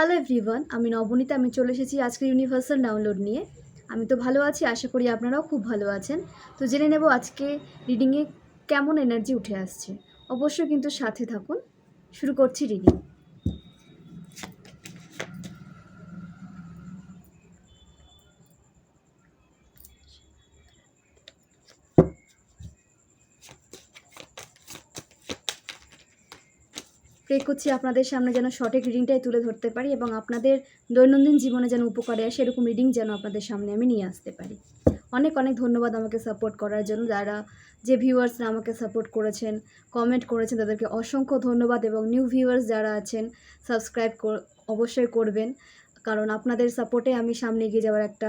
Hello everyone আমি নবনীতা, আমি চলে এসেছি আজকে ইউনিভার্সাল ডাউনলোড নিয়ে। আমি তো ভালো আছি, আশা করি আপনারাও খুব ভালো আছেন। তো জেনে নেব আজকে রিডিংয়ে কেমন এনার্জি উঠে আসছে। অবশ্যই কিন্তু সাথে থাকুন। শুরু করছি রিডিং প্রে করছি আপনাদের সামনে যেন সঠিক রিডিংটাই তুলে ধরতে পারি এবং আপনাদের দৈনন্দিন জীবনে যেন উপকারে আসে এরকম রিডিং যেন আপনাদের সামনে আমি নিয়ে আসতে পারি। অনেক অনেক ধন্যবাদ আমাকে সাপোর্ট করার জন্য। যারা যে ভিউয়ার্সরা আমাকে সাপোর্ট করেছেন কমেন্ট করেছেন, তাদেরকে অসংখ্য ধন্যবাদ এবং নিউ ভিউয়ার্স যারা আছেন সাবস্ক্রাইব অবশ্যই করবেন। কারণ আপনাদের সাপোর্টে আমি সামনে এগিয়ে যাওয়ার একটা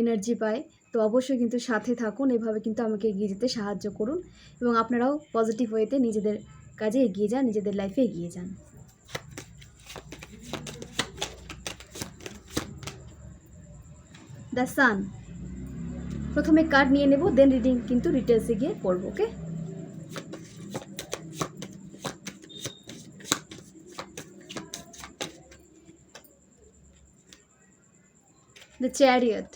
এনার্জি পাই। তো অবশ্যই কিন্তু সাথে থাকুন। এভাবে কিন্তু আমাকে এগিয়ে যেতে সাহায্য করুন এবং আপনারাও পজিটিভ ওয়েতে নিজেদের কাজে এগিয়ে যান, নিজেদের লাইফে এগিয়ে যান। দ্য সান প্রথমে কার্ড নিয়ে নেব দেন রিডিং কিন্তু ডিটেলসে গিয়ে করব okay the chariot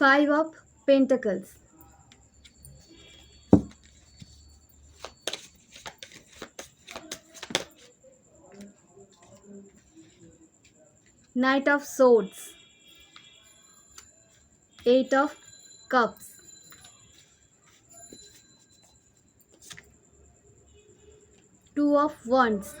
Five of Pentacles. Knight of Swords. Eight of Cups. Two of Wands.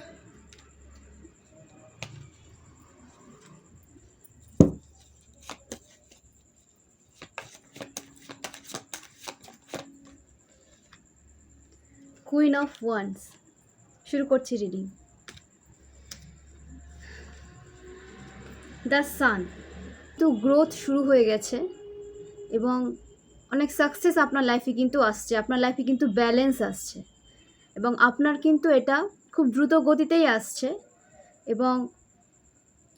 Queen of wands শুরু করছি রিডিং দ্য সান তো গ্রোথ শুরু হয়ে গেছে এবং অনেক সাকসেস আপনার লাইফে কিন্তু আসছে। আপনার লাইফে কিন্তু ব্যালেন্স আসছে এবং আপনার কিন্তু এটা খুব দ্রুত গতিতেই আসছে এবং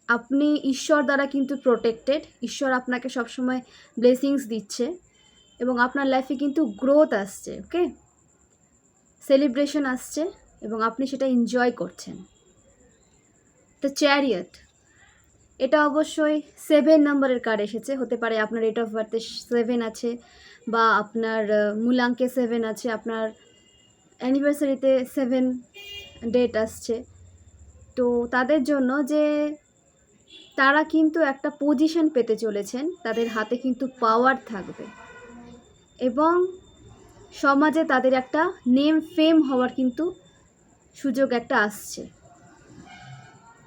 আপনি ঈশ্বর দ্বারা কিন্তু প্রোটেক্টেড ঈশ্বর আপনাকে সবসময় ব্লেসিংস দিচ্ছে এবং আপনার লাইফে কিন্তু গ্রোথ আসছে ওকে সেলিব্রেশন আসছে এবং আপনি সেটা এনজয় করছেন। দ্য চ্যারিয়ট এটা অবশ্যই সেভেন নম্বরের কার্ড এসেছে, হতে পারে আপনার রেট অফ বার্থে সেভেন আছে বা আপনার মূলাঙ্কে সেভেন আছে, আপনার অ্যানিভার্সারিতে সেভেন ডেট আসছে। তো তাদের জন্য যে তারা কিন্তু একটা পজিশন পেতে চলেছেন, তাদের হাতে কিন্তু পাওয়ার থাকবে। এবং সমাজে তাদের একটা নেম ফেম হওয়ার কিন্তু সুযোগ একটা আসছে।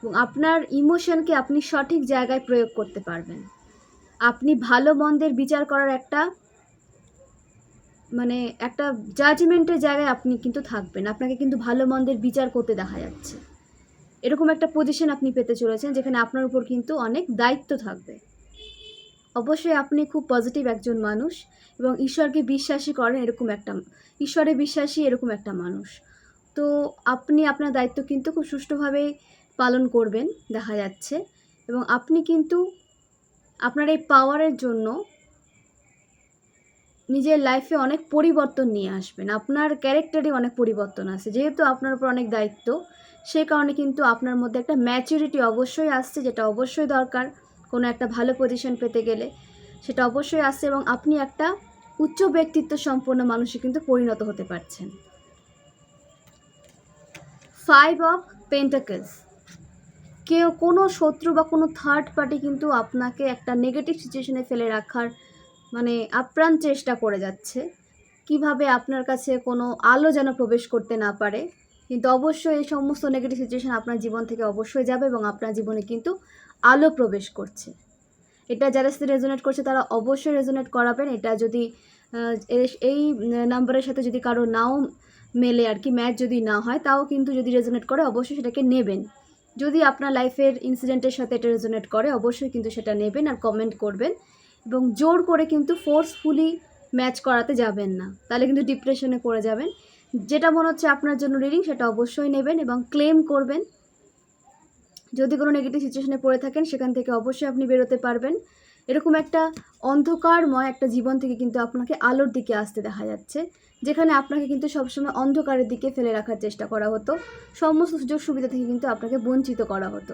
এবং আপনার ইমোশনকে আপনি সঠিক জায়গায় প্রয়োগ করতে পারবেন। আপনি ভালো মন্দের বিচার করার একটা মানে একটা জাজমেন্টের জায়গায় আপনি কিন্তু থাকবেন। আপনাকে কিন্তু ভালো মন্দের বিচার করতে দেখা যাচ্ছে। এরকম একটা পজিশন আপনি পেতে চলেছেন, যেখানে আপনার উপর কিন্তু অনেক দায়িত্ব থাকবে। অবশ্যই আপনি খুব পজিটিভ একজন মানুষ এবং ঈশ্বরকে বিশ্বাসী করেন এরকম একটা ঈশ্বরে বিশ্বাসী এরকম একটা মানুষ। তো আপনি আপনার দায়িত্ব কিন্তু খুব সুষ্ঠুভাবে পালন করবেন, দেখা যাচ্ছে। এবং আপনি কিন্তু আপনার এই পাওয়ারের জন্য নিজের লাইফে অনেক পরিবর্তন নিয়ে আসবেন। আপনার ক্যারেক্টারে অনেক পরিবর্তন আসে যেহেতু আপনার উপর অনেক দায়িত্ব, সে কারণে কিন্তু আপনার মধ্যে একটা ম্যাচুরিটি অবশ্যই আসছে, যেটা অবশ্যই দরকার। কোনো একটা ভালো পজিশন পেতে গেলে সেটা অবশ্যই আসছে এবং আপনি একটা উচ্চ ব্যক্তিত্ব সম্পন্ন মানুষে কিন্তু পরিণত হতে পারছেন। ফাইভ অফ পেন্টাকেলস কেউ কোনো শত্রু বা কোনো থার্ড পার্টি কিন্তু আপনাকে একটা নেগেটিভ সিচুয়েশনে ফেলে রাখার মানে আপ্রাণ চেষ্টা করে যাচ্ছে। কীভাবে আপনার কাছে কোনো আলো যেন প্রবেশ করতে না পারে। কিন্তু অবশ্যই এই সমস্ত নেগেটিভ সিচুয়েশন আপনার জীবন থেকে অবশ্যই যাবে এবং আপনার জীবনে কিন্তু আলো প্রবেশ করছে। এটা যারা সাথে রেজোনেট করছে, তারা অবশ্যই রেজোনেট করাবেন। এটা যদি এই নাম্বারের সাথে যদি কারও নাও মেলে আর কি ম্যাচ যদি না হয়, তাও কিন্তু যদি রেজোনেট করে, অবশ্যই সেটাকে নেবেন। যদি আপনার লাইফের ইনসিডেন্টের সাথে এটা রেজোনেট করে, অবশ্যই কিন্তু সেটা নেবেন আর কমেন্ট করবেন। এবং জোর করে কিন্তু ফোর্সফুলি ম্যাচ করাতে যাবেন না। তাহলে কিন্তু ডিপ্রেশনে পড়ে যাবেন। যেটা মনে হচ্ছে আপনার জন্য রিডিং সেটা অবশ্যই নেবেন এবং ক্লেম করবেন। যদি কোনো নেগেটিভ সিচুয়েশনে পড়ে থাকেন, সেখান থেকে অবশ্যই আপনি বেরোতে পারবেন। এরকম একটা অন্ধকারময় একটা জীবন থেকে কিন্তু আপনাকে আলোর দিকে আসতে দেখা যাচ্ছে, যেখানে আপনাকে কিন্তু সবসময় অন্ধকারের দিকে ফেলে রাখার চেষ্টা করা হতো। সমস্ত সুযোগ সুবিধা থেকে কিন্তু আপনাকে বঞ্চিত করা হতো।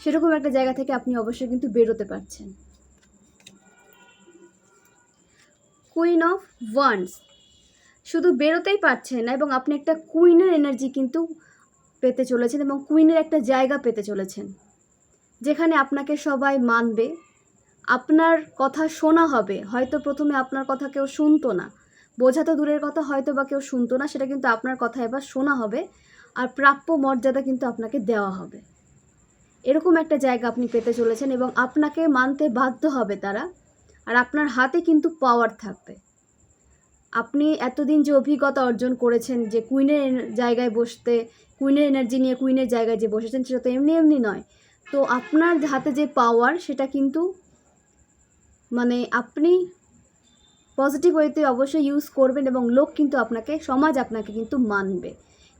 সেরকম একটা জায়গা থেকে আপনি অবশ্যই কিন্তু বেরোতে পারছেন। কুইন অফ ওয়ান্স শুধু বেরোতেই পারছেন এবং আপনি একটা কুইনের এনার্জি কিন্তু পেতে চলেছেন এবং কুইনের একটা জায়গা পেতে চলেছেন, যেখানে আপনাকে সবাই মানবে। আপনার কথা শোনা হবে, হয়তো প্রথমে আপনার কথা কেউ শুনতো না। বোঝা তো দূরের কথা, হয়তো বা কেউ শুনতো না, সেটা কিন্তু আপনার কথা এবার শোনা হবে আর প্রাপ্য মর্যাদা কিন্তু আপনাকে দেওয়া হবে। এরকম একটা জায়গা আপনি পেতে চলেছেন এবং আপনাকে মানতে বাধ্য হবে তারা, আর আপনার হাতে কিন্তু পাওয়ার থাকবে। আপনি এতদিন যে অভিজ্ঞতা অর্জন করেছেন যে কুইনের জায়গায় বসতে কুইনের এনার্জি নিয়ে কুইনের জায়গায় যে বসেছেন, সেটা তো এমনি এমনি নয়। তো আপনার হাতে যে পাওয়ার সেটা কিন্তু মানে আপনি পজিটিভ ওয়েতে অবশ্যই ইউজ করবেন এবং লোক কিন্তু আপনাকে, সমাজ আপনাকে কিন্তু মানবে।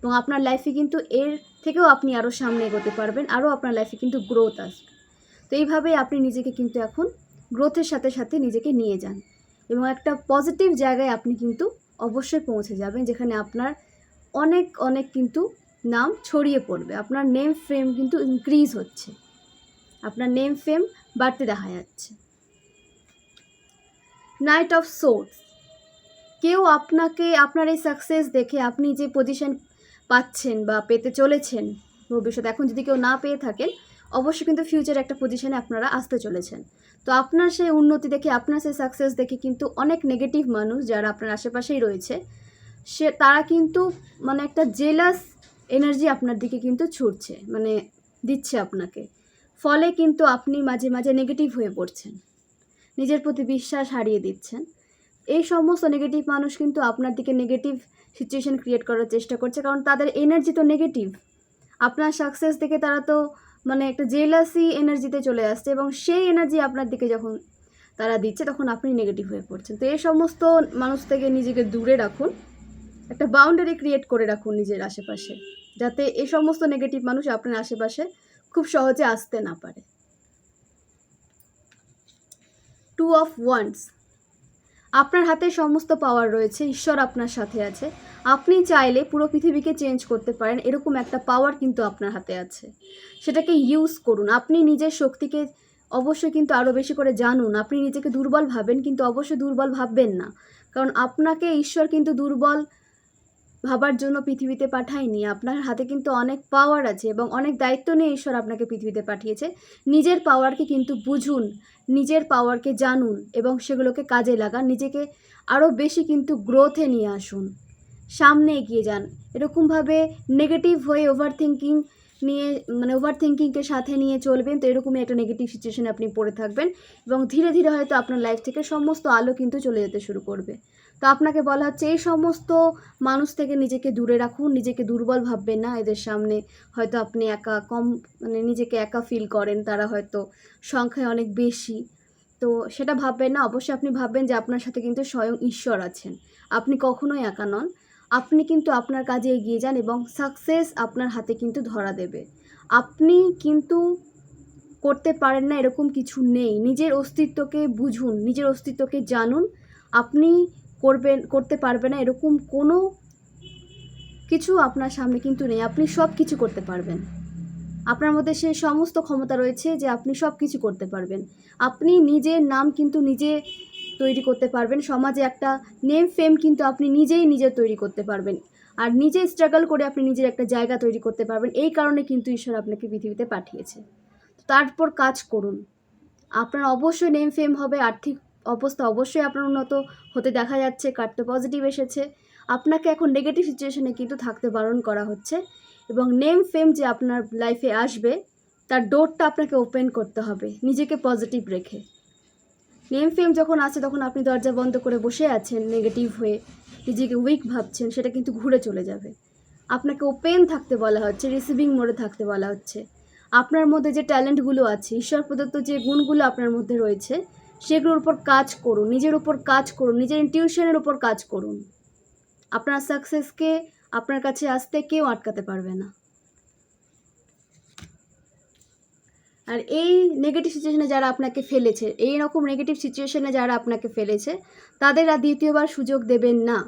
এবং আপনার লাইফে কিন্তু এর থেকেও আপনি আরও সামনে এগোতে পারবেন আরও আপনার লাইফে কিন্তু গ্রোথ আসবে। তো এইভাবেই আপনি নিজেকে কিন্তু এখন গ্রোথের সাথে সাথে নিজেকে নিয়ে যান। এবং একটা পজিটিভ জায়গায় আপনি কিন্তু অবশ্যই পৌঁছে যাবেন, যেখানে আপনার অনেক অনেক কিন্তু নাম ছড়িয়ে পড়বে। আপনার নেম ফ্রেম কিন্তু ইনক্রিজ হচ্ছে। আপনার নেম ফ্রেম বাড়তে দেখা যাচ্ছে। নাইট অফ সোর্স কেউ আপনাকে, আপনার এই সাকসেস দেখে আপনি যে পজিশন পাচ্ছেন বা পেতে চলেছেন ভবিষ্যতে, এখন যদি কেউ না পেয়ে থাকেন অবশ্যই কিন্তু ফিউচারে একটা পজিশনে আপনারা আসতে চলেছেন। তো আপনার সেই উন্নতি দেখে, আপনার সেই সাকসেস দেখে কিন্তু অনেক নেগেটিভ মানুষ যারা আপনার আশেপাশেই রয়েছে, সে তারা কিন্তু মানে একটা জেলাস এনার্জি আপনার দিকে কিন্তু ছুটছে মানে দিচ্ছে আপনাকে। ফলে কিন্তু আপনি মাঝে মাঝে নেগেটিভ হয়ে পড়ছেন। নিজের প্রতি বিশ্বাস হারিয়ে দিচ্ছেন। এই সমস্ত নেগেটিভ মানুষ কিন্তু আপনার দিকে নেগেটিভ সিচুয়েশন ক্রিয়েট করার চেষ্টা করছে, কারণ তাদের এনার্জি তো নেগেটিভ আপনার সাকসেস দেখে তারা তো মানে একটা জেলাসি এনার্জিতে চলে আসছে এবং সেই এনার্জি আপনার দিকে যখন তারা দিচ্ছে, তখন আপনি নেগেটিভ হয়ে পড়ছেন। তো এই সমস্ত মানুষ থেকে নিজেকে দূরে রাখুন, একটা বাউন্ডারি ক্রিয়েট করে রাখুন নিজের আশেপাশে, যাতে এই সমস্ত নেগেটিভ মানুষ আপনার আশেপাশে খুব সহজে আসতে না পারে। টু অফ ওয়ান্স আপনার হাতে সমস্ত পাওয়ার রয়েছে, ঈশ্বর আপনার সাথে আছে। আপনি চাইলে পুরো পৃথিবীকে চেঞ্জ করতে পারেন, এরকম একটা পাওয়ার কিন্তু আপনার হাতে আছে। সেটাকে ইউজ করুন। আপনি নিজের শক্তিকে অবশ্যই কিন্তু আরও বেশি করে জানুন। আপনি নিজেকে দুর্বল ভাবেন, কিন্তু অবশ্যই দুর্বল ভাববেন না। কারণ আপনাকে ঈশ্বর কিন্তু দুর্বল ভাবার জন্য পৃথিবীতে পাঠায়নি। আপনার হাতে কিন্তু অনেক পাওয়ার আছে এবং অনেক দায়িত্ব নিয়ে ঈশ্বর আপনাকে পৃথিবীতে পাঠিয়েছে। নিজের পাওয়ারকে কিন্তু বুঝুন, নিজের পাওয়ারকে জানুন এবং সেগুলোকে কাজে লাগান। নিজেকে আরও বেশি কিন্তু গ্রোথে নিয়ে আসুন। সামনে এগিয়ে যান। এরকমভাবে নেগেটিভ হয়ে ওভার থিঙ্কিং নিয়ে মানে ওভার থিঙ্কিংকে সাথে নিয়ে চলবেন, তো এরকমই একটা নেগেটিভ সিচুয়েশনে আপনি পড়ে থাকবেন এবং ধীরে ধীরে হয়তো আপনার লাইফ থেকে সমস্ত আলো কিন্তু চলে যেতে শুরু করবে। তো আপনাকে বলা হচ্ছে, এই সমস্ত মানুষ থেকে নিজেকে দূরে রাখুন, নিজেকে দুর্বল ভাববেন না এদের সামনে। হয়তো আপনি একা কম মানে নিজেকে একা ফিল করেন, তারা হয়তো সংখ্যায় অনেক বেশি। তো সেটা ভাববেন না, অবশ্যই আপনি ভাববেন যে আপনার সাথে কিন্তু স্বয়ং ঈশ্বর আছেন। আপনি কখনোই একা নন। আপনি কিন্তু আপনার কাজে এগিয়ে যান এবং সাকসেস আপনার হাতে কিন্তু ধরা দেবে। আপনি কিন্তু করতে পারেন না এরকম কিছু নেই। নিজের অস্তিত্বকে বুঝুন, নিজের অস্তিত্বকে জানুন। আপনি করবেন, করতে পারবে না, এরকম কোনো কিছু আপনার সামনে কিন্তু নেই। আপনি সব কিছু করতে পারবেন। আপনার মধ্যে সে সমস্ত ক্ষমতা রয়েছে যে আপনি সব কিছু করতে পারবেন। আপনি নিজের নাম কিন্তু নিজে তৈরি করতে পারবেন। সমাজে একটা নেম ফেম কিন্তু আপনি নিজেই নিজে তৈরি করতে পারবেন। আর নিজে স্ট্রাগল করে আপনি নিজের একটা জায়গা তৈরি করতে পারবেন। এই কারণে কিন্তু ঈশ্বর আপনাকে পৃথিবীতে পাঠিয়েছে। তারপর কাজ করুন। আপনার অবশ্যই নেম ফেম হবে, আর্থিক অবস্থা অবশ্যই আপনার উন্নত হতে দেখা যাচ্ছে, কাটতে পজিটিভ এসেছে। আপনাকে এখন নেগেটিভ সিচুয়েশনে কিন্তু থাকতে বারণ করা হচ্ছে এবং নেম ফেম যে আপনার লাইফে আসবে, তার ডোরটা আপনাকে ওপেন করতে হবে, নিজেকে পজিটিভ রেখে। নেম ফেম যখন আছে তখন আপনি দরজা বন্ধ করে বসে আছেন নেগেটিভ হয়ে, নিজেকে উইক ভাবছেন, সেটা কিন্তু ঘুরে চলে যাবে। আপনাকে ওপেন থাকতে বলা হচ্ছে রিসিভিং মোডে থাকতে বলা হচ্ছে। আপনার মধ্যে যে ট্যালেন্টগুলো আছে, ঈশ্বর প্রদত্ত যে গুণগুলো আপনার মধ্যে রয়েছে সেগুলোর উপর কাজ করুন, নিজের উপর কাজ করুন, নিজের ইনটিউশনের উপর কাজ করুন। আপনার সাকসেসকে আপনার কাছে আসতে কেউ আটকাতে পারবে না। আর এই নেগেটিভ সিচুয়েশনে যারা আপনাকে ফেলেছে, এই রকম নেগেটিভ সিচুয়েশনে যারা আপনাকে ফেলেছে, তাদের আর দ্বিতীয়বার সুযোগ দেবেন না।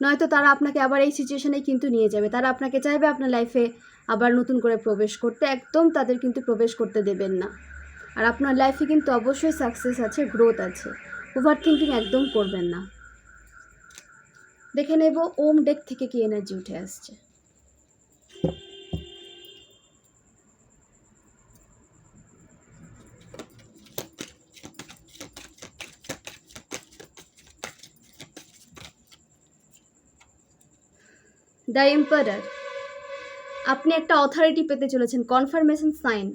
নয়তো তারা আপনাকে আবার এই সিচুয়েশনে কিন্তু নিয়ে যাবে। তারা আপনাকে চাইবে আপনার লাইফে আবার নতুন করে প্রবেশ করতে, একদম তাদের কিন্তু প্রবেশ করতে দেবেন না। আর আপনার লাইফে কিন্তু অবশ্যই সাকসেস আছে গ্রোথ আছে। ওভার থিঙ্কিং একদম করবেন না। দেখে নেব ওম ডেক থেকে কি এনার্জি উঠে আসছে। দ্য এম্পারার আপনি একটা অথরিটি পেতে চলেছেন কনফার্মেশন সাইন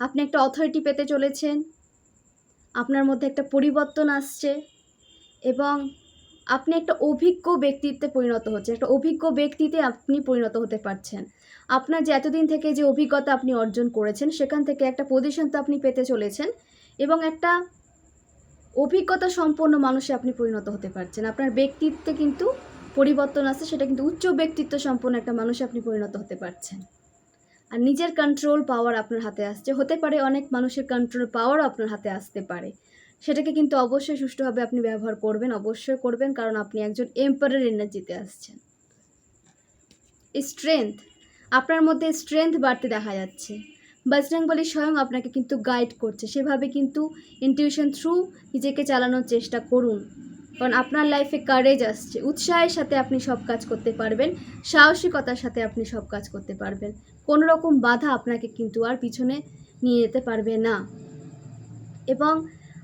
আপনি একটা অথরিটি পেতে চলেছেন। আপনার মধ্যে একটা পরিবর্তন আসছে এবং আপনি একটা অভিজ্ঞ ব্যক্তিত্বে পরিণত হচ্ছেন, একটা অভিজ্ঞ ব্যক্তিতে আপনি পরিণত হতে পারছেন। আপনার যে এতদিন থেকে যে অভিজ্ঞতা আপনি অর্জন করেছেন, সেখান থেকে একটা পজিশন তো আপনি পেতে চলেছেন এবং একটা অভিজ্ঞতা সম্পন্ন মানুষে আপনি পরিণত হতে পারছেন। আপনার ব্যক্তিত্বে কিন্তু পরিবর্তন আসছে, সেটা কিন্তু উচ্চ ব্যক্তিত্ব সম্পন্ন একটা মানুষে আপনি পরিণত হতে পারছেন। আর নিজের কন্ট্রোল পাওয়ার আপনার হাতে আসছে। হতে পারে অনেক মানুষের কন্ট্রোল পাওয়ারও আপনার হাতে আসতে পারে। সেটাকে কিন্তু অবশ্যই সুষ্ঠুভাবে আপনি ব্যবহার করবেন, অবশ্যই করবেন, কারণ আপনি একজন এম্পায়ারের এনার্জিতে আসছেন। স্ট্রেংথ আপনার মধ্যে স্ট্রেংথ বাড়তে দেখা যাচ্ছে। বজরংবলী স্বয়ং আপনাকে কিন্তু গাইড করছে। সেভাবে কিন্তু ইনটিউশন থ্রু নিজেকে চালানোর চেষ্টা করুন। কারণ আপনার লাইফে কারেজ আসছে। উৎসাহের সাথে আপনি সব কাজ করতে পারবেন, সাহসিকতার সাথে আপনি সব কাজ করতে পারবেন। কোনো রকম বাধা আপনাকে কিন্তু আর পিছনে নিয়ে যেতে পারবে না। এবং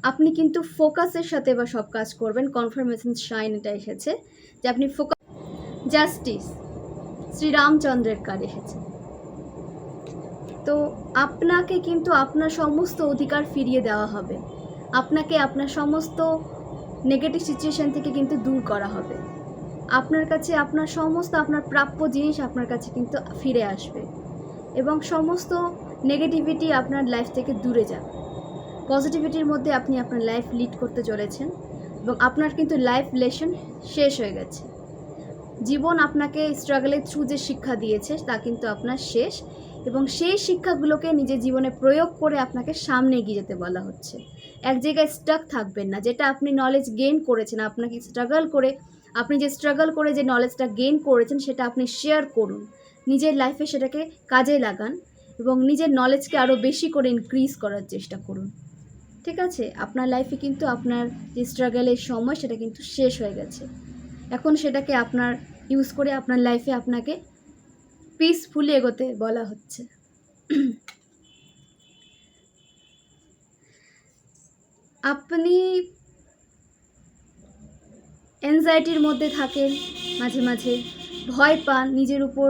আপনি কিন্তু ফোকাসের সাথে বা সব কাজ করবেন। কনফার্মেশন শাইন এটা এসেছে যে আপনি ফোকাস জাস্টিস শ্রীরামচন্দ্রের কার্ড এসেছে। তো আপনাকে কিন্তু আপনার সমস্ত অধিকার ফিরিয়ে দেওয়া হবে। আপনাকে আপনার সমস্ত নেগেটিভ সিচুয়েশন থেকে কিন্তু দূর করা হবে। আপনার কাছে আপনার সমস্ত আপনার প্রাপ্য জিনিস আপনার কাছে কিন্তু ফিরে আসবে এবং সমস্ত নেগেটিভিটি আপনার লাইফ থেকে দূরে যাবে। পজিটিভিটির মধ্যে আপনি আপনার লাইফ লিড করতে চলেছেন এবং আপনার কিন্তু লাইফ লেসন শেষ হয়ে গেছে। জীবন আপনাকে স্ট্রাগলের থ্রু যে শিক্ষা দিয়েছে তা কিন্তু আপনার শেষ এবং সেই শিক্ষাগুলোকে নিজের জীবনে প্রয়োগ করে আপনাকে সামনে এগিয়ে যেতে বলা হচ্ছে। এক জায়গায় স্টাক থাকবেন না। যেটা আপনি নলেজ গেইন করেছেন, আপনাকে স্ট্রাগল করে, আপনি যে স্ট্রাগল করে যে নলেজটা গেইন করেছেন, সেটা আপনি শেয়ার করুন। নিজের লাইফে সেটাকে কাজে লাগান এবং নিজের নলেজকে আরও বেশি করে ইনক্রিজ করার চেষ্টা করুন। ঠিক আছে? আপনার লাইফে কিন্তু আপনার যে স্ট্রাগলের সময়, সেটা কিন্তু শেষ হয়ে গেছে। এখন সেটাকে আপনার ইউজ করে আপনার লাইফে আপনাকে পিসফুলি এগোতে বলা হচ্ছে। আপনি অ্যাংজাইটির মধ্যে থাকেন, মাঝে মাঝে ভয় পান, নিজের উপর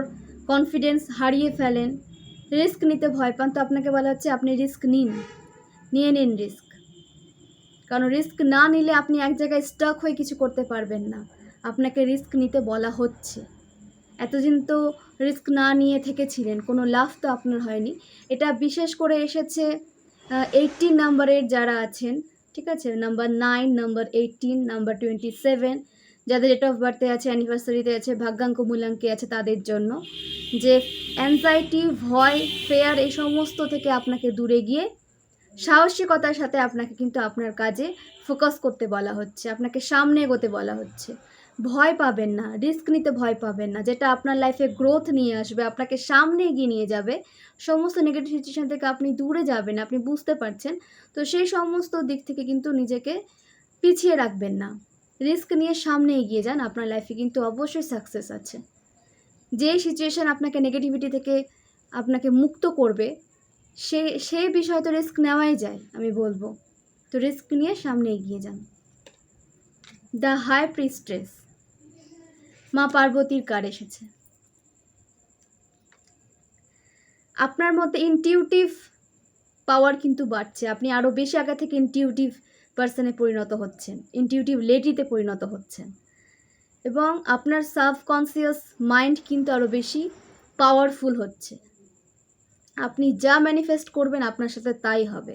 কনফিডেন্স হারিয়ে ফেলেন রিস্ক নিতে ভয় পান, তো আপনাকে বলা হচ্ছে আপনি রিস্ক নিন, নিয়ে নিন রিস্ক কারণ রিস্ক না নিলে আপনি এক জায়গায় স্টক হয়ে কিছু করতে পারবেন না, আপনাকে রিস্ক নিতে বলা হচ্ছে। এতদিন তো রিস্ক না নিয়ে থেকেছিলেন, কোনো লাভ তো আপনার হয়নি। এটা বিশেষ করে এসেছে এইটিন নাম্বারের যারা আছেন ঠিক আছে? Number nine number eighteen number twenty seven যাদের ডেট অফ বার্থে আছে অ্যানিভার্সারিতে আছে, ভাগ্যাঙ্ক মূল্যাঙ্কে আছে তাদের জন্য। যে অ্যাংজাইটি ভয় ফেয়ার এই সমস্ত থেকে আপনাকে দূরে গিয়ে সাহসিকতার সাথে আপনাকে কিন্তু আপনার কাজে ফোকাস করতে বলা হচ্ছে, আপনাকে সামনে এগোতে বলা হচ্ছে। ভয় পাবেন না রিস্ক নিতে ভয় পাবেন না। যেটা আপনার লাইফে গ্রোথ নিয়ে আসবে, আপনাকে সামনে এগিয়ে নিয়ে যাবে। সমস্ত নেগেটিভ সিচুয়েশান থেকে আপনি দূরে যাবেন, আপনি বুঝতে পারছেন। তো সেই সমস্ত দিক থেকে কিন্তু নিজেকে পিছিয়ে রাখবেন না। রিস্ক নিয়ে সামনে এগিয়ে যান, আপনার লাইফে কিন্তু অবশ্যই সাকসেস আছে। যে সিচুয়েশান আপনাকে নেগেটিভিটি থেকে আপনাকে মুক্ত করবে, সে সেই বিষয়ে তো রিস্ক নেওয়াই যায়, আমি বলব। তো রিস্ক নিয়ে সামনে এগিয়ে যান। দ্য হাই প্রিস্ট্রেস মা পার্বতীর কার এসেছে? আপনার মতে ইনটিউটিভ পাওয়ার কিন্তু বাড়ছে। আপনি আরও বেশি আগে থেকে ইনটিউটিভ পার্সনে পরিণত হচ্ছেন ইনটিউটিভ লেডিতে পরিণত হচ্ছেন। এবং আপনার সাবকনসিয়াস মাইন্ড কিন্তু আরও বেশি পাওয়ারফুল হচ্ছে। আপনি যা ম্যানিফেস্ট করবেন আপনার সাথে তাই হবে।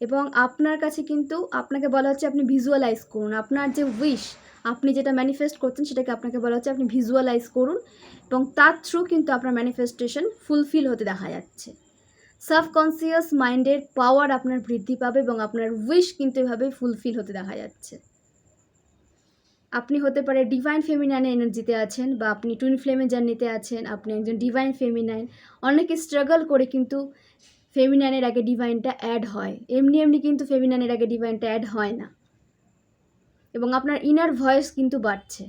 এবং আপনার কাছে কিন্তু আপনাকে বলা হচ্ছে আপনি ভিজুয়ালাইজ করুন। আপনার যে উইশ আপনি যেটা ম্যানিফেস্ট করছেন সেটাকে আপনাকে বলা হচ্ছে আপনি ভিজুয়ালাইজ করুন এবং তার থ্রু কিন্তু আপনার ম্যানিফেস্টেশন ফুলফিল হতে দেখা যাচ্ছে। সাবকনসিয়াস মাইন্ডের পাওয়ার আপনার বৃদ্ধি পাবে এবং আপনার উইশ কিন্তু এভাবে ফুলফিল হতে দেখা যাচ্ছে। আপনি হতে পারে ডিভাইন ফেমিনাইন এনার্জিতে আছেন বা আপনি টুইন ফ্লেমে জার্নিতে আছেন, আপনি একজন ডিভাইন ফেমিনাইন অনেকে স্ট্রাগল করে কিন্তু ফেমিনাইনের আগে ডিভাইনটা অ্যাড হয়। এমনি এমনি কিন্তু ফেমিনাইনের আগে ডিভাইনটা অ্যাড হয় না। এবং আপনার ইনার ভয়েস কিন্তু বাড়ছে।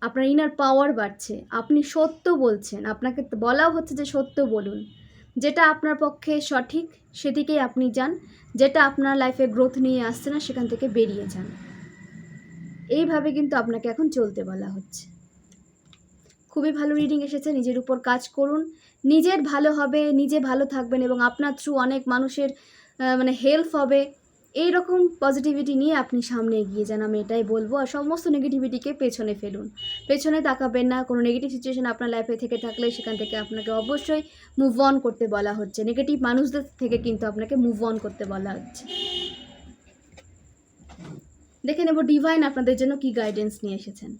আপনার ইনার পাওয়ার বাড়ছে। আপনি সত্য বলছেন। আপনাকে বলাও হচ্ছে যে সত্য বলুন। যেটা আপনার পক্ষে সঠিক, সেদিকেই আপনি যান। যেটা আপনার লাইফে গ্রোথ নিয়ে আসছে না, সেখান থেকে বেরিয়ে যান। এইভাবে কিন্তু আপনাকে এখন চলতে বলা হচ্ছে। খুবই ভালো রিডিং এসেছে। নিজের উপর কাজ করুন। নিজের ভালো হবে, নিজে ভালো থাকবেন এবং আপনার থ্রু অনেক মানুষের মানে হেল্প হবে। এই রকম পজিটিভিটি নিয়ে আপনি সামনে এগিয়ে যান, আমি এটাই বলব। আর সমস্ত নেগেটিভিটিকে পেছনে ফেলুন। পেছনে তাকাবেন না, কোনো নেগেটিভ সিচুয়েশন আপনার লাইফে থেকে থাকলে সেখান থেকে আপনাকে অবশ্যই মুভ অন করতে বলা হচ্ছে। নেগেটিভ মানুষদের থেকে কিন্তু আপনাকে মুভ অন করতে বলা হচ্ছে। দেখে নেব ডিভাইন আপনাদের জন্য কি গাইডেন্স নিয়ে এসেছেন।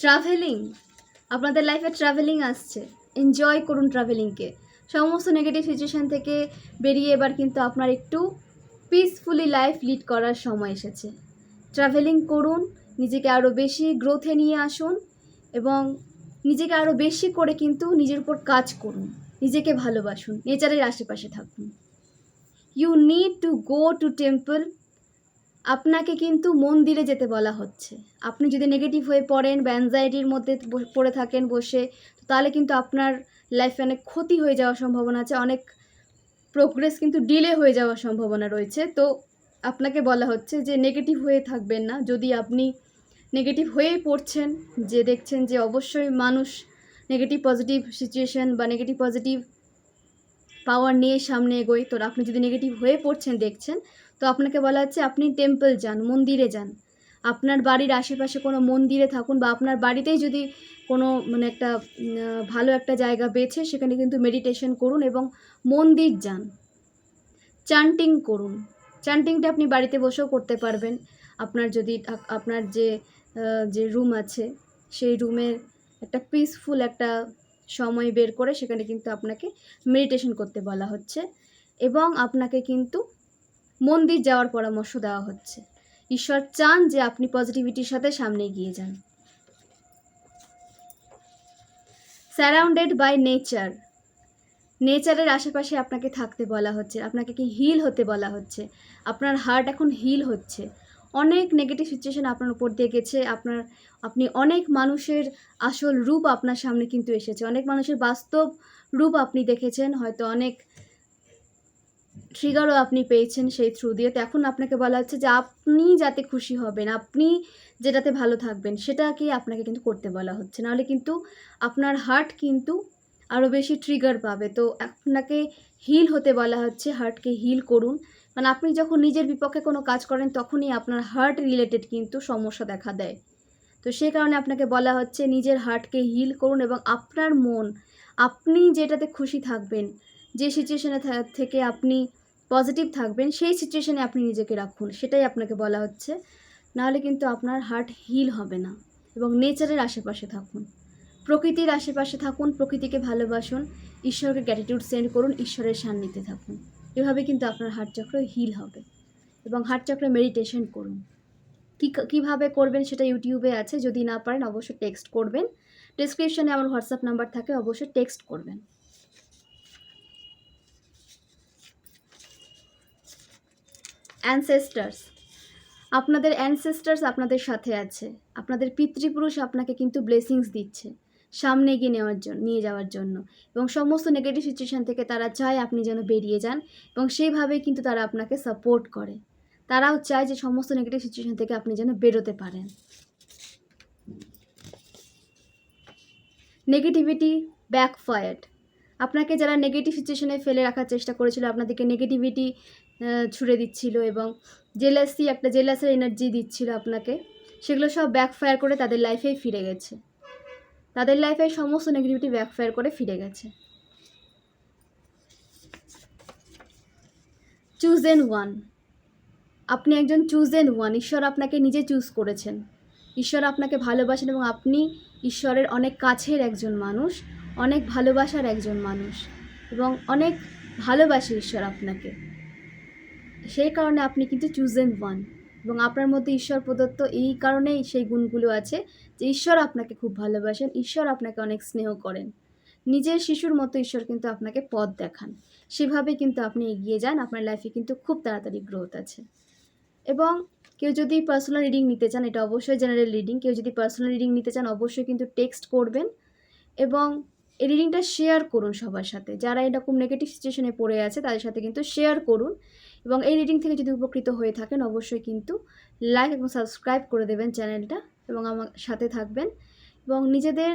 ট্রাভেলিং আপনাদের লাইফে ট্রাভেলিং আসছে। এনজয় করুন ট্রাভেলিংকে সমস্ত নেগেটিভ সিচুয়েশান থেকে বেরিয়ে এবার কিন্তু আপনার একটু পিসফুলি লাইফ লিড করার সময় এসেছে। ট্রাভেলিং করুন, নিজেকে আরও বেশি গ্রোথে নিয়ে আসুন এবং নিজেকে আরও বেশি করে কিন্তু নিজের উপর কাজ করুন। নিজেকে ভালোবাসুন নেচারের আশেপাশে থাকুন। You need to go to temple আপনাকে কিন্তু মন্দিরে যেতে বলা হচ্ছে। আপনি যদি নেগেটিভ হয়ে পড়েন বা অ্যাংজাইটির মধ্যে পড়ে থাকেন বসে তাহলে কিন্তু আপনার লাইফে অনেক ক্ষতি হয়ে যাওয়ার সম্ভাবনা আছে, অনেক প্রোগ্রেস কিন্তু ডিলে হয়ে যাওয়ার সম্ভাবনা রয়েছে। তো আপনাকে বলা হচ্ছে যে নেগেটিভ হয়ে থাকবেন না। যদি আপনি নেগেটিভ হয়েই পড়ছেন, যে দেখছেন যে অবশ্যই মানুষ নেগেটিভ পজিটিভ সিচুয়েশন বা নেগেটিভ পজিটিভ পাওয়ার নিয়ে সামনে এগোয় তো আপনি যদি নেগেটিভ হয়ে পড়ছেন, দেখছেন, তো আপনাকে বলা হচ্ছে আপনি টেম্পল যান, মন্দিরে যান। আপনার বাড়ির আশেপাশে কোনো মন্দিরে থাকুন বা আপনার বাড়িতেই যদি কোনো মানে একটা ভালো একটা জায়গা বেছে, সেখানে কিন্তু মেডিটেশন করুন এবং মন্দির যান। চান্টিং করুন। চান্টিংটা আপনি বাড়িতে বসেও করতে পারবেন। আপনার যদি আপনার যে যে রুম আছে, সেই রুমের একটা পিসফুল একটা সময় বের করে সেখানে কিন্তু আপনাকে মেডিটেশন করতে বলা হচ্ছে এবং আপনাকে কিন্তু মন্দির যাওয়ার পরামর্শ দেওয়া হচ্ছে। ঈশ্বর চান যে আপনি পজিটিভিটির সাথে সামনে এগিয়ে যান। সারাউন্ডেড বাই নেচার নেচারের আশেপাশে আপনাকে থাকতে বলা হচ্ছে, আপনাকে কি হিল হতে বলা হচ্ছে, আপনার হার্ট এখন হিল হচ্ছে অনেক নেগেটিভ সিচুয়েশন আপনার উপর দিয়ে গেছে, আপনার, আপনি অনেক মানুষের আসল রূপ আপনার সামনে কিন্তু এসেছে। অনেক মানুষের বাস্তব রূপ আপনি দেখেছেন, হয়তো অনেক ট্রিগারও আপনি পেয়েছেন সেই থ্রু দিয়ে। তো এখন আপনাকে বলা হচ্ছে যে আপনি যাতে খুশি হবেন, আপনি যেটাতে ভালো থাকবেন, সেটাকে আপনাকে কিন্তু করতে বলা হচ্ছে। নাহলে কিন্তু আপনার হার্ট কিন্তু আরও বেশি ট্রিগার পাবে। তো আপনাকে হিল হতে বলা হচ্ছে হার্টকে হিল করুন। মানে আপনি যখন নিজের বিপক্ষে কোনো কাজ করেন, তখনই আপনার হার্ট রিলেটেড কিন্তু সমস্যা দেখা দেয়। তো সেই কারণে আপনাকে বলা হচ্ছে, নিজের হার্টকে হিল করুন এবং আপনার মন, আপনি যেটাতে খুশি থাকবেন, যে সিচুয়েশনে থেকে আপনি পজিটিভ থাকবেন, সেই সিচুয়েশানে আপনি নিজেকে রাখুন। সেটাই আপনাকে বলা হচ্ছে। নাহলে কিন্তু আপনার হার্ট হিল হবে না এবং নেচারের আশেপাশে থাকুন। প্রকৃতির আশেপাশে থাকুন, প্রকৃতিকে ভালোবাসুন, ঈশ্বরকে গ্র্যাটিটিউড সেন্ড করুন, ঈশ্বরের সান্নিধ্যে থাকুন। এভাবে কিন্তু আপনার হার্ট চক্র হিল হবে। এবং হার্ট চক্রে মেডিটেশন করুন। কী কীভাবে করবেন সেটা ইউটিউবে আছে। যদি না পারেন অবশ্যই টেক্সট করবেন। ডিসক্রিপশনে আমার হোয়াটসঅ্যাপ নাম্বার থাকে, অবশ্যই টেক্সট করবেন। অ্যানসেস্টার্স আপনাদের অ্যানসেস্টার্স আপনাদের সাথে আছে। আপনাদের পিতৃপুরুষ আপনাকে কিন্তু ব্লেসিংস দিচ্ছে। সামনে এগিয়ে নেওয়ার জন্য নিয়ে যাওয়ার জন্য। এবং সমস্ত নেগেটিভ সিচুয়েশান থেকে তারা চায় আপনি যেন বেরিয়ে যান এবং সেইভাবেই কিন্তু তারা আপনাকে সাপোর্ট করে। তারাও চায় যে সমস্ত নেগেটিভ সিচুয়েশান থেকে আপনি যেন বেরোতে পারেন। নেগেটিভিটি ব্যাকফায়ার্ড আপনাকে যারা নেগেটিভ সিচুয়েশনে ফেলে রাখার চেষ্টা করেছিল, আপনাদেরকে নেগেটিভিটি ছুড়ে দিচ্ছিল এবং জেলাসি একটা জেলাসের এনার্জি দিচ্ছিল আপনাকে। সেগুলো সব ব্যাকফায়ার করে তাদের লাইফেই ফিরে গেছে। তাদের লাইফে সমস্ত নেগেটিভিটি ব্যাকফায়ার করে ফিরে গেছে। চুজ এন ওয়ান আপনি একজন চুজেন ওয়ান ঈশ্বর আপনাকে নিজে চুজ করেছেন। ঈশ্বর আপনাকে ভালোবাসেন এবং আপনি ঈশ্বরের অনেক কাছের একজন মানুষ, অনেক ভালোবাসার একজন মানুষ এবং অনেক ভালোবাসে ঈশ্বর আপনাকে। সেই কারণে আপনি কিন্তু চুজ চুজেন ওয়ান এবং আপনার মধ্যে ঈশ্বর প্রদত্ত এই কারণেই সেই গুণগুলো আছে যে ঈশ্বর আপনাকে খুব ভালোবাসেন, ঈশ্বর আপনাকে অনেক স্নেহ করেন। নিজের শিশুর মতো ঈশ্বর কিন্তু আপনাকে পথ দেখান। সেভাবে কিন্তু আপনি এগিয়ে যান, আপনার লাইফে কিন্তু খুব তাড়াতাড়ি গ্রোথ আছে। এবং কেউ যদি পার্সোনাল রিডিং নিতে চান, এটা অবশ্যই জেনারেল রিডিং কেউ যদি পার্সোনাল রিডিং নিতে চান, অবশ্যই কিন্তু টেক্সট করবেন এবং এই রিডিংটা শেয়ার করুন সবার সাথে। যারা এরকম নেগেটিভ সিচুয়েশনে পড়ে আছে, তাদের সাথে কিন্তু শেয়ার করুন। এবং এই রিডিং থেকে যদি উপকৃত হয়ে থাকেন, অবশ্যই কিন্তু লাইক এবং সাবস্ক্রাইব করে দেবেন চ্যানেলটা এবং আমার সাথে থাকবেন এবং নিজেদের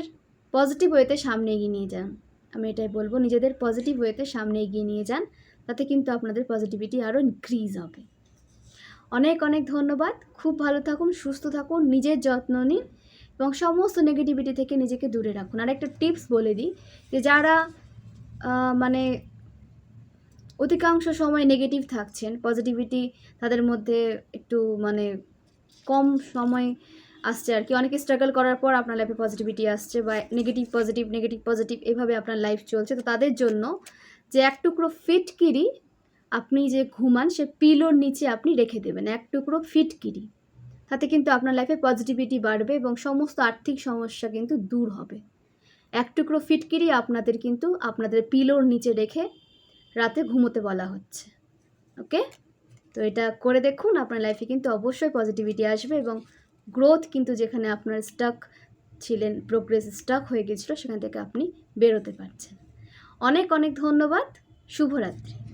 পজিটিভ ওয়েতে সামনে এগিয়ে নিয়ে যান। আমি এটাই বলব, নিজেদের পজিটিভ ওয়েতে সামনে এগিয়ে নিয়ে যান, তাতে কিন্তু আপনাদের পজিটিভিটি আরও ইনক্রিজ হবে। অনেক অনেক ধন্যবাদ। খুব ভালো থাকুন, সুস্থ থাকুন, নিজের যত্ন নিন এবং সমস্ত নেগেটিভিটি থেকে নিজেকে দূরে রাখুন। আর একটা টিপস বলে দিই যে যারা মানে অধিকাংশ সময় নেগেটিভ থাকছেন পজিটিভিটি তাদের মধ্যে একটু মানে কম সময় আসছে আর কি। অনেকে স্ট্রাগল করার পর আপনার লাইফে পজিটিভিটি আসছে বা নেগেটিভ পজিটিভ নেগেটিভ পজিটিভ এভাবে আপনার লাইফ চলছে। তো তাদের জন্য যে এক টুকরো ফিটকিরি আপনি যে ঘুমান, সে পিলোর নিচে আপনি রেখে দেবেন। এক টুকরো ফিটকিরি তাতে কিন্তু আপনার লাইফে পজিটিভিটি বাড়বে এবং সমস্ত আর্থিক সমস্যা কিন্তু দূর হবে। এক টুকরো ফিটকিরি আপনাদের কিন্তু আপনাদের পিলোর নিচে রেখে রাতে ঘুমোতে বলা হচ্ছে। ওকে তো এটা করে দেখুন, আপনার লাইফে কিন্তু অবশ্যই পজিটিভিটি আসবে এবং গ্রোথ কিন্তু যেখানে আপনার স্টাক ছিলেন প্রোগ্রেস স্টাক হয়ে গেছিল, সেখান থেকে আপনি বেরোতে পারছেন। অনেক অনেক ধন্যবাদ। শুভরাত্রি।